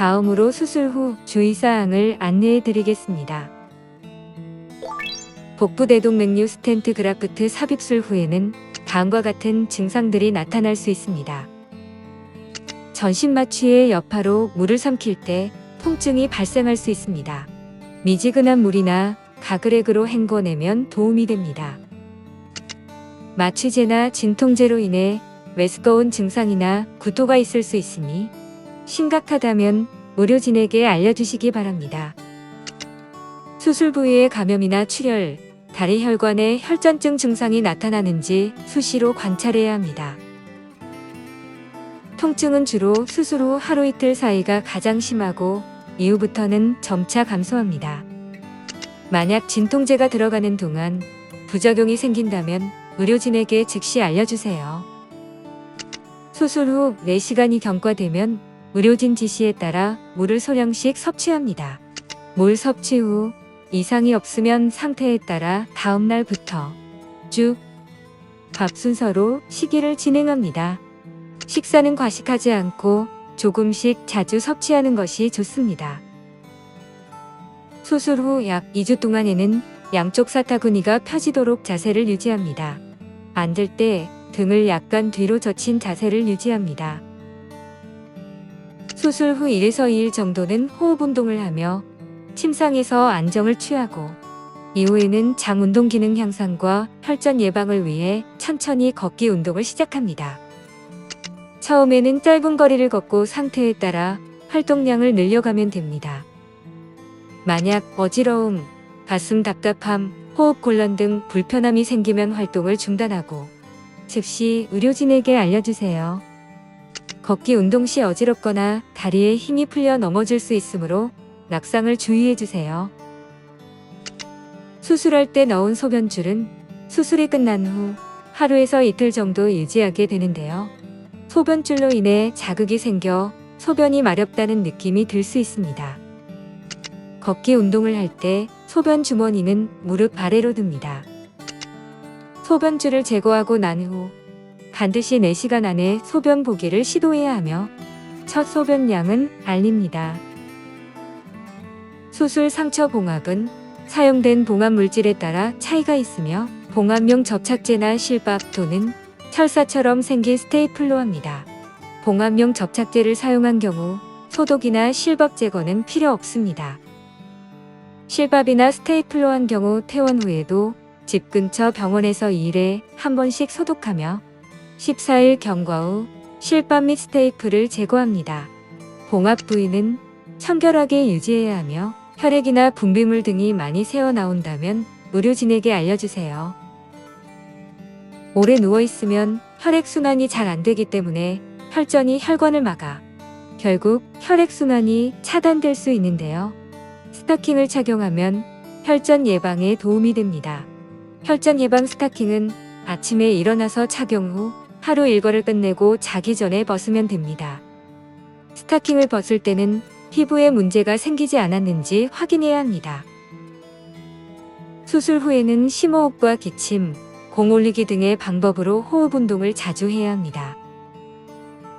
다음으로 수술 후 주의사항을 안내해 드리겠습니다. 복부대동맥류 스텐트 그라프트 삽입술 후에는 다음과 같은 증상들이 나타날 수 있습니다. 전신 마취의 여파로 물을 삼킬 때 통증이 발생할 수 있습니다. 미지근한 물이나 가글액으로 헹궈내면 도움이 됩니다. 마취제나 진통제로 인해 메스꺼운 증상이나 구토가 있을 수 있으니 심각하다면 의료진에게 알려주시기 바랍니다. 수술 부위의 감염이나 출혈, 다리 혈관에 혈전증 증상이 나타나는지 수시로 관찰해야 합니다. 통증은 주로 수술 후 하루 이틀 사이가 가장 심하고 이후부터는 점차 감소합니다. 만약 진통제가 들어가는 동안 부작용이 생긴다면 의료진에게 즉시 알려주세요. 수술 후 4시간이 경과되면 의료진 지시에 따라 물을 소량씩 섭취합니다. 물 섭취 후 이상이 없으면 상태에 따라 다음 날부터 쭉 밥 순서로 식이를 진행합니다. 식사는 과식하지 않고 조금씩 자주 섭취하는 것이 좋습니다. 수술 후 약 2주 동안에는 양쪽 사타구니가 펴지도록 자세를 유지합니다. 앉을 때 등을 약간 뒤로 젖힌 자세를 유지합니다. 수술 후 1에서 2일 정도는 호흡 운동을 하며 침상에서 안정을 취하고 이후에는 장 운동 기능 향상과 혈전 예방을 위해 천천히 걷기 운동을 시작합니다. 처음에는 짧은 거리를 걷고 상태에 따라 활동량을 늘려가면 됩니다. 만약 어지러움, 가슴 답답함, 호흡 곤란 등 불편함이 생기면 활동을 중단하고 즉시 의료진에게 알려주세요. 걷기 운동 시 어지럽거나 다리에 힘이 풀려 넘어질 수 있으므로 낙상을 주의해 주세요. 수술할 때 넣은 소변줄은 수술이 끝난 후 하루에서 이틀 정도 유지하게 되는데요. 소변줄로 인해 자극이 생겨 소변이 마렵다는 느낌이 들 수 있습니다. 걷기 운동을 할 때 소변 주머니는 무릎 아래로 둡니다. 소변줄을 제거하고 난 후 반드시 4시간 안에 소변 보기를 시도해야 하며 첫 소변량은 알립니다. 수술 상처 봉합은 사용된 봉합 물질에 따라 차이가 있으며 봉합용 접착제나 실밥 또는 철사처럼 생긴 스테이플로 합니다. 봉합용 접착제를 사용한 경우 소독이나 실밥 제거는 필요 없습니다. 실밥이나 스테이플로 한 경우 퇴원 후에도 집 근처 병원에서 2일에 한 번씩 소독하며 14일 경과 후 실밥 및 스테이플을 제거합니다. 봉합 부위는 청결하게 유지해야 하며 혈액이나 분비물 등이 많이 새어 나온다면 의료진에게 알려주세요. 오래 누워있으면 혈액순환이 잘 안 되기 때문에 혈전이 혈관을 막아 결국 혈액순환이 차단될 수 있는데요. 스타킹을 착용하면 혈전 예방에 도움이 됩니다. 혈전 예방 스타킹은 아침에 일어나서 착용 후 하루 일과를 끝내고 자기 전에 벗으면 됩니다. 스타킹을 벗을 때는 피부에 문제가 생기지 않았는지 확인해야 합니다. 수술 후에는 심호흡과 기침, 공 올리기 등의 방법으로 호흡 운동을 자주 해야 합니다.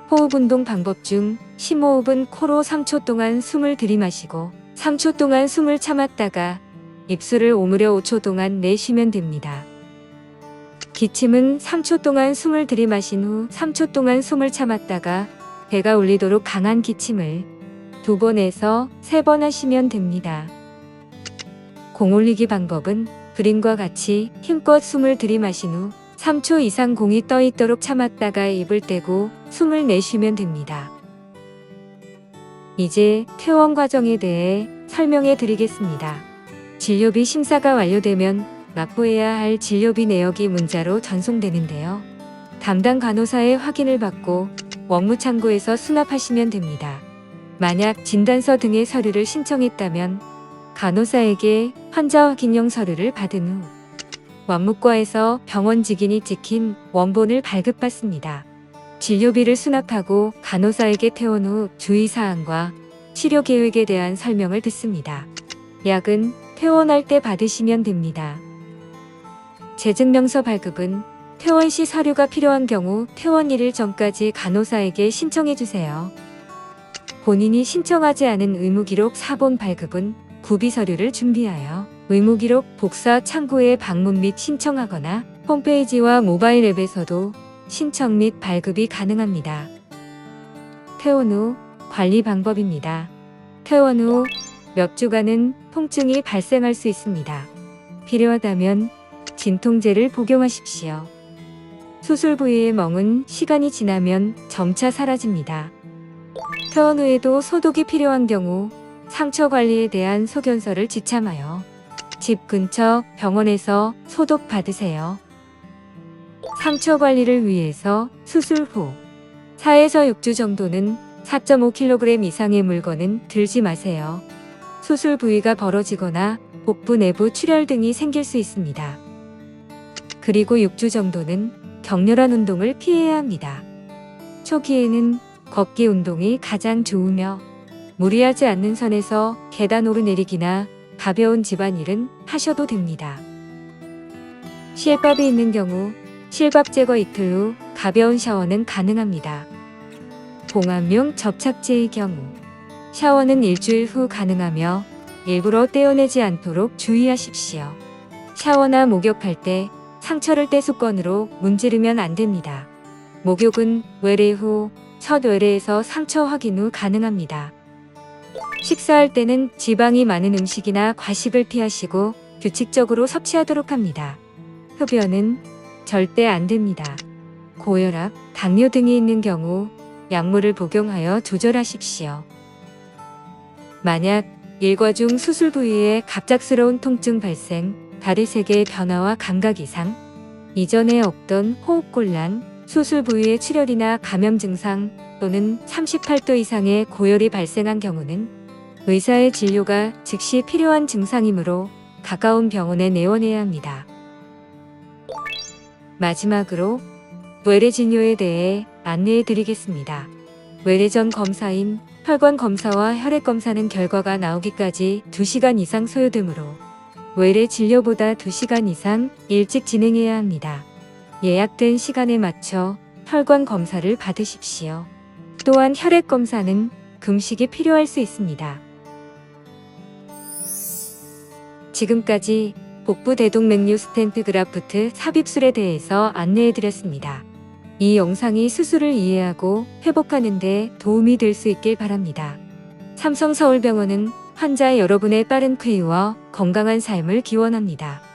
호흡 운동 방법 중 심호흡은 코로 3초 동안 숨을 들이마시고 3초 동안 숨을 참았다가 입술을 오므려 5초 동안 내쉬면 됩니다. 기침은 3초 동안 숨을 들이마신 후 3초 동안 숨을 참았다가 배가 울리도록 강한 기침을 두 번에서 세 번 하시면 됩니다. 공 올리기 방법은 그림과 같이 힘껏 숨을 들이마신 후 3초 이상 공이 떠 있도록 참았다가 입을 떼고 숨을 내쉬면 됩니다. 이제 퇴원 과정에 대해 설명해 드리겠습니다. 진료비 심사가 완료되면 납부해야 할 진료비 내역이 문자로 전송되는데요. 담당 간호사의 확인을 받고 원무창고에서 수납하시면 됩니다. 만약 진단서 등의 서류를 신청했다면 간호사에게 환자 확인용 서류를 받은 후 원무과에서 병원 직인이 찍힌 원본을 발급받습니다. 진료비를 수납하고 간호사에게 퇴원 후 주의사항과 치료 계획에 대한 설명을 듣습니다. 약은 퇴원할 때 받으시면 됩니다. 재증명서 발급은 퇴원 시 서류가 필요한 경우 퇴원 1일 전까지 간호사에게 신청해 주세요. 본인이 신청하지 않은 의무기록 사본 발급은 구비 서류를 준비하여 의무기록 복사 창구에 방문 및 신청하거나 홈페이지와 모바일 앱에서도 신청 및 발급이 가능합니다. 퇴원 후 관리 방법입니다. 퇴원 후 몇 주간은 통증이 발생할 수 있습니다. 필요하다면 진통제를 복용하십시오. 수술 부위의 멍은 시간이 지나면 점차 사라집니다. 퇴원 후에도 소독이 필요한 경우 상처 관리에 대한 소견서를 지참하여 집 근처 병원에서 소독 받으세요. 상처 관리를 위해서 수술 후 4에서 6주 정도는 4.5kg 이상의 물건은 들지 마세요. 수술 부위가 벌어지거나 복부 내부 출혈 등이 생길 수 있습니다. 그리고 6주 정도는 격렬한 운동을 피해야 합니다. 초기에는 걷기 운동이 가장 좋으며 무리하지 않는 선에서 계단 오르내리기나 가벼운 집안일은 하셔도 됩니다. 실밥이 있는 경우 실밥 제거 이틀 후 가벼운 샤워는 가능합니다. 봉합용 접착제의 경우 샤워는 일주일 후 가능하며 일부러 떼어내지 않도록 주의하십시오. 샤워나 목욕할 때 상처를 떼수건으로 문지르면 안 됩니다. 목욕은 외래 후 첫 외래에서 상처 확인 후 가능합니다. 식사할 때는 지방이 많은 음식이나 과식을 피하시고 규칙적으로 섭취하도록 합니다. 흡연은 절대 안 됩니다. 고혈압, 당뇨 등이 있는 경우 약물을 복용하여 조절하십시오. 만약 일과 중 수술 부위에 갑작스러운 통증 발생, 다리 색의 변화와 감각 이상, 이전에 없던 호흡곤란, 수술 부위의 출혈이나 감염 증상 또는 38도 이상의 고열이 발생한 경우는 의사의 진료가 즉시 필요한 증상이므로 가까운 병원에 내원해야 합니다. 마지막으로 외래 진료에 대해 안내해 드리겠습니다. 외래전 검사인 혈관 검사와 혈액 검사는 결과가 나오기까지 2시간 이상 소요되므로 외래 진료보다 2시간 이상 일찍 진행해야 합니다. 예약된 시간에 맞춰 혈관 검사를 받으십시오. 또한 혈액 검사는 금식이 필요할 수 있습니다. 지금까지 복부 대동맥류 스텐트 그라프트 삽입술에 대해서 안내해 드렸습니다. 이 영상이 수술을 이해하고 회복하는 데 도움이 될 수 있길 바랍니다. 삼성서울병원은 환자 여러분의 빠른 쾌유와 건강한 삶을 기원합니다.